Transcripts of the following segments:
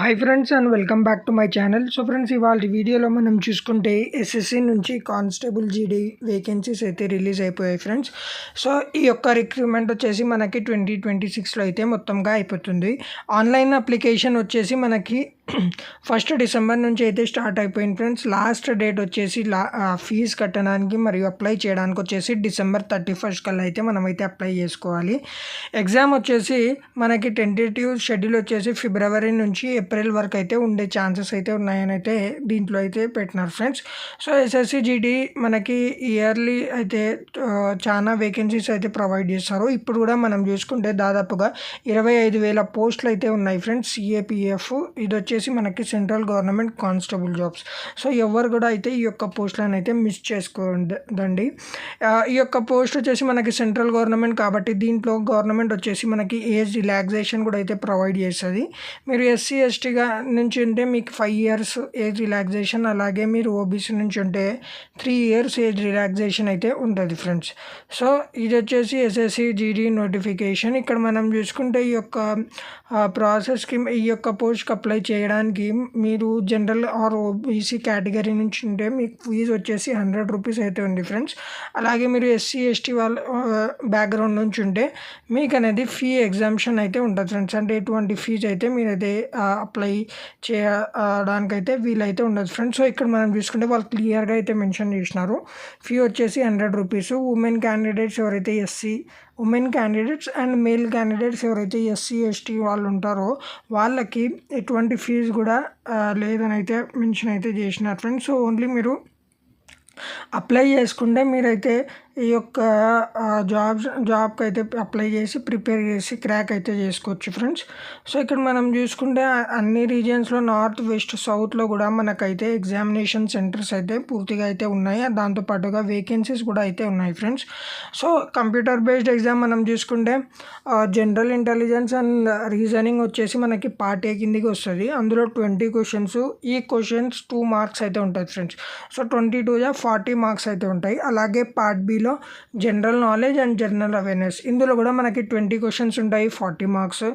Hi friends and welcome back to my channel so friends ఇవాళ వీడియోలో మనం చూసుకుంటే ఎస్ఎస్సి నుంచి కానిస్టేబుల్ జీడీ వేకెన్సీస్ అయితే రిలీజ్ అయిపోయాయి ఫ్రెండ్స్ సో ఈ యొక్క రిక్రూట్మెంట్ వచ్చేసి మనకి ట్వంటీ ట్వంటీ సిక్స్లో అయితే మొత్తంగా అయిపోతుంది. ఆన్లైన్ అప్లికేషన్ వచ్చేసి మనకి ఫస్ట్ డిసెంబర్ నుంచి అయితే స్టార్ట్ అయిపోయింది ఫ్రెండ్స్. లాస్ట్ డేట్ వచ్చేసి లా ఫీజు కట్టడానికి మరియు అప్లై చేయడానికి వచ్చేసి డిసెంబర్ థర్టీ ఫస్ట్ కల్లా అయితే మనమైతే అప్లై చేసుకోవాలి. ఎగ్జామ్ వచ్చేసి మనకి టెంటేటివ్ షెడ్యూల్ వచ్చేసి ఫిబ్రవరి నుంచి ఏప్రిల్ వరకు అయితే ఉండే ఛాన్సెస్ అయితే ఉన్నాయని అయితే దీంట్లో అయితే పెట్టినారు ఫ్రెండ్స్. సో ఎస్ఎస్సి జీడీ మనకి ఇయర్లీ అయితే చాలా వేకెన్సీస్ అయితే ప్రొవైడ్ చేస్తారు. ఇప్పుడు కూడా మనం చూసుకుంటే దాదాపుగా ఇరవై ఐదు వేల పోస్టులు అయితే ఉన్నాయి ఫ్రెండ్స్. సిఏపిఎఫ్ ఇది వచ్చేసి మనకి central government constable jobs. So ఎవరు కూడా అయితే ఈ యొక్క పోస్టులను అయితే మిస్ చేసుకోదండి. ఈ యొక్క పోస్ట్ వచ్చేసి మనకి సెంట్రల్ గవర్నమెంట్ కాబట్టి దీంట్లో గవర్నమెంట్ వచ్చేసి మనకి ఏజ్ రిలాక్సేషన్ కూడా అయితే ప్రొవైడ్ చేస్తుంది. మీరు ఎస్సీ ఎస్టీగా నుంచి ఉంటే మీకు ఫైవ్ ఇయర్స్ ఏజ్ రిలాక్సేషన్ అలాగే మీరు ఓబీసీ నుంచి ఉంటే త్రీ ఇయర్స్ ఏజ్ రిలాక్సేషన్ అయితే ఉంటుంది ఫ్రెండ్స్. సో ఇది వచ్చేసి ఎస్ఎస్సి జీడీ నోటిఫికేషన్. ఇక్కడ మనం చూసుకుంటే ఈ యొక్క ప్రాసెస్కి ఈ యొక్క పోస్ట్కి అప్లై చేయడం చేయడానికి మీరు జనరల్ ఆర్ ఓబీసీ కేటగిరీ నుంచి ఉంటే మీకు ఫీజు వచ్చేసి హండ్రెడ్ రూపీస్ అయితే ఉంది ఫ్రెండ్స్. అలాగే మీరు ఎస్సీ ఎస్టీ వాళ్ళ బ్యాక్గ్రౌండ్ నుంచి ఉంటే మీకు అనేది ఫీ ఎగ్జామ్షన్ అయితే ఉంటుంది ఫ్రెండ్స్. అంటే ఎటువంటి ఫీజు అయితే మీరైతే అప్లై చేయడానికి అయితే వీలైతే ఉండదు ఫ్రెండ్స్. సో ఇక్కడ మనం చూసుకుంటే వాళ్ళు క్లియర్గా అయితే మెన్షన్ చేసినారు. ఫీ వచ్చేసి హండ్రెడ్ రూపీస్. ఉమెన్ క్యాండిడేట్స్ ఎవరైతే SC women candidates and male candidates ఎవరైతే ఎస్సీ ఎస్టీ వాళ్ళు ఉంటారో వాళ్ళకి ఎటువంటి ఫీజు కూడా లేదని అయితే మెన్షన్ అయితే చేసినారు ఫ్రెండ్స్ సో ఓన్లీ మీరు అప్లై చేసుకుంటే మీరైతే ఈ యొక్క జాబ్స్ జాబ్కి అయితే అప్లై చేసి ప్రిపేర్ చేసి క్రాక్ అయితే చేసుకోవచ్చు ఫ్రెండ్స్. సో ఇక్కడ మనం చూసుకుంటే అన్ని రీజియన్స్లో నార్త్ వెస్ట్ సౌత్లో కూడా మనకైతే ఎగ్జామినేషన్ సెంటర్స్ అయితే పూర్తిగా అయితే ఉన్నాయి. దాంతోపాటుగా వేకెన్సీస్ కూడా అయితే ఉన్నాయి friends. So computer based exam మనం చూసుకుంటే జనరల్ ఇంటెలిజెన్స్ అండ్ రీజనింగ్ వచ్చేసి మనకి పార్ట్ ఏ కిందికి వస్తుంది. అందులో ట్వంటీ క్వశ్చన్స్ ఈ క్వశ్చన్స్ టూ మార్క్స్ అయితే ఉంటాయి friends. So twenty two forty marks అయితే ఉంటాయి. అలాగే part below general knowledge and general awareness ఇందులో కూడా మనకి ట్వంటీ క్వశ్చన్స్ ఉంటాయి ఫార్టీ మార్క్స్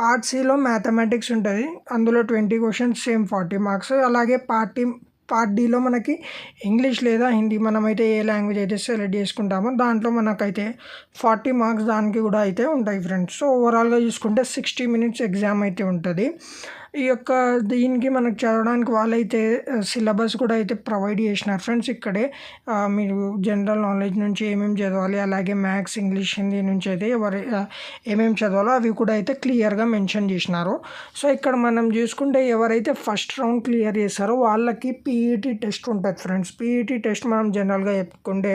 పార్ట్ సిలో మ్యాథమెటిక్స్ ఉంటుంది అందులో twenty questions same forty marks అలాగే పార్టీ పార్ట్ డీలో మనకి ఇంగ్లీష్ లేదా హిందీ మనమైతే ఏ లాంగ్వేజ్ అయితే సెలెక్ట్ చేసుకుంటామో దాంట్లో మనకైతే ఫార్టీ మార్క్స్ దానికి కూడా అయితే ఉంటాయి ఫ్రెండ్స్ సో ఓవరాల్గా చూసుకుంటే సిక్స్టీ మినిట్స్ ఎగ్జామ్ అయితే ఉంటుంది. ఈ యొక్క దీనికి మనకు చదవడానికి వాళ్ళైతే సిలబస్ కూడా అయితే ప్రొవైడ్ చేసినారు. ఫ్రెండ్స్ ఇక్కడే మీరు జనరల్ నాలెడ్జ్ నుంచి ఏమేమి చదవాలి అలాగే మ్యాథ్స్ ఇంగ్లీష్ హిందీ నుంచి అయితే ఎవరి ఏమేమి చదవాలో అవి కూడా అయితే క్లియర్గా మెన్షన్ చేసినారు. సో ఇక్కడ మనం చూసుకుంటే ఎవరైతే ఫస్ట్ రౌండ్ క్లియర్ చేశారో వాళ్ళకి పీఈటీ టెస్ట్ ఉంటుంది ఫ్రెండ్స్. పీఈటీ టెస్ట్ మనం జనరల్గా చెప్పుకుంటే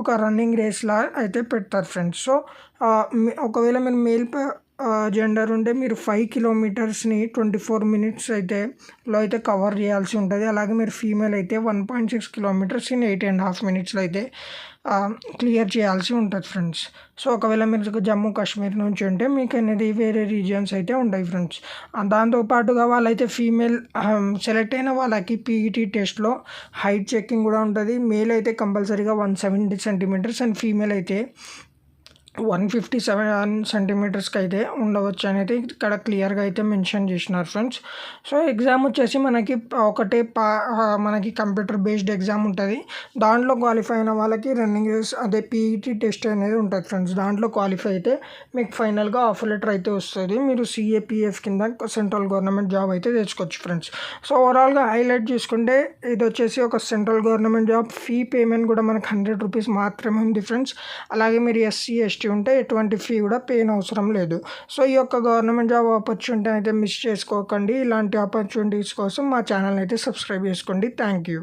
ఒక రన్నింగ్ రేస్లా అయితే పెడతారు ఫ్రెండ్స్. సో ఒకవేళ మీరు మేల్ జెండర్ ఉంటే మీరు ఫైవ్ కిలోమీటర్స్ని ట్వంటీ ఫోర్ మినిట్స్ అయితే లో అయితే కవర్ చేయాల్సి ఉంటుంది. అలాగే మీరు ఫీమేల్ అయితే one point six kilometres in eight and half మినిట్స్లో అయితే క్లియర్ చేయాల్సి ఉంటుంది ఫ్రెండ్స్ సో ఒకవేళ మీరు జమ్మూ కాశ్మీర్ నుంచి ఉంటే మీకు అనేది వేరే రీజియన్స్ అయితే ఉంటాయి ఫ్రెండ్స్ దాంతోపాటుగా వాళ్ళైతే ఫీమేల్ సెలెక్ట్ అయిన వాళ్ళకి పీఈటీ టెస్ట్లో హైట్ చెక్కింగ్ కూడా ఉంటుంది. మేల్ అయితే కంపల్సరీగా one seventy centimetres and female అయితే వన్ ఫిఫ్టీ సెవెన్ సెంటీమీటర్స్కి అయితే ఉండవచ్చు అనేది ఇక్కడ క్లియర్గా అయితే మెన్షన్ చేసినారు ఫ్రెండ్స్ సో ఎగ్జామ్ వచ్చేసి మనకి ఒకటే పా మనకి కంప్యూటర్ బేస్డ్ ఎగ్జామ్ ఉంటుంది. దాంట్లో క్వాలిఫై అయిన వాళ్ళకి రన్నింగ్ రేస్ అదే పీఈటీ టెస్ట్ అనేది ఉంటుంది ఫ్రెండ్స్ దాంట్లో క్వాలిఫై అయితే మీకు ఫైనల్గా ఆఫర్ లెటర్ అయితే వస్తుంది. మీరు సిఏపిఎఫ్ కింద సెంట్రల్ గవర్నమెంట్ జాబ్ అయితే తెచ్చుకోవచ్చు ఫ్రెండ్స్ సో ఓవరాల్గా హైలైట్ చేసుకుంటే ఇది వచ్చేసి ఒక central government job fee payment కూడా మనకు హండ్రెడ్ రూపీస్ మాత్రమే ఉంది ఫ్రెండ్స్ అలాగే మీరు ఎస్సీ ఎస్టీ ఉంటే ఎటువంటి ఫీ కూడా పెయిన్ అవసరం లేదు. సో ఈ యొక్క గవర్నమెంట్ జాబ్ ఆపర్చునిటీ అయితే మిస్ చేసుకోకండి. ఇలాంటి ఆపర్చునిటీస్ కోసం మా ఛానల్ అయితే సబ్స్క్రైబ్ చేసుకోండి. Thank you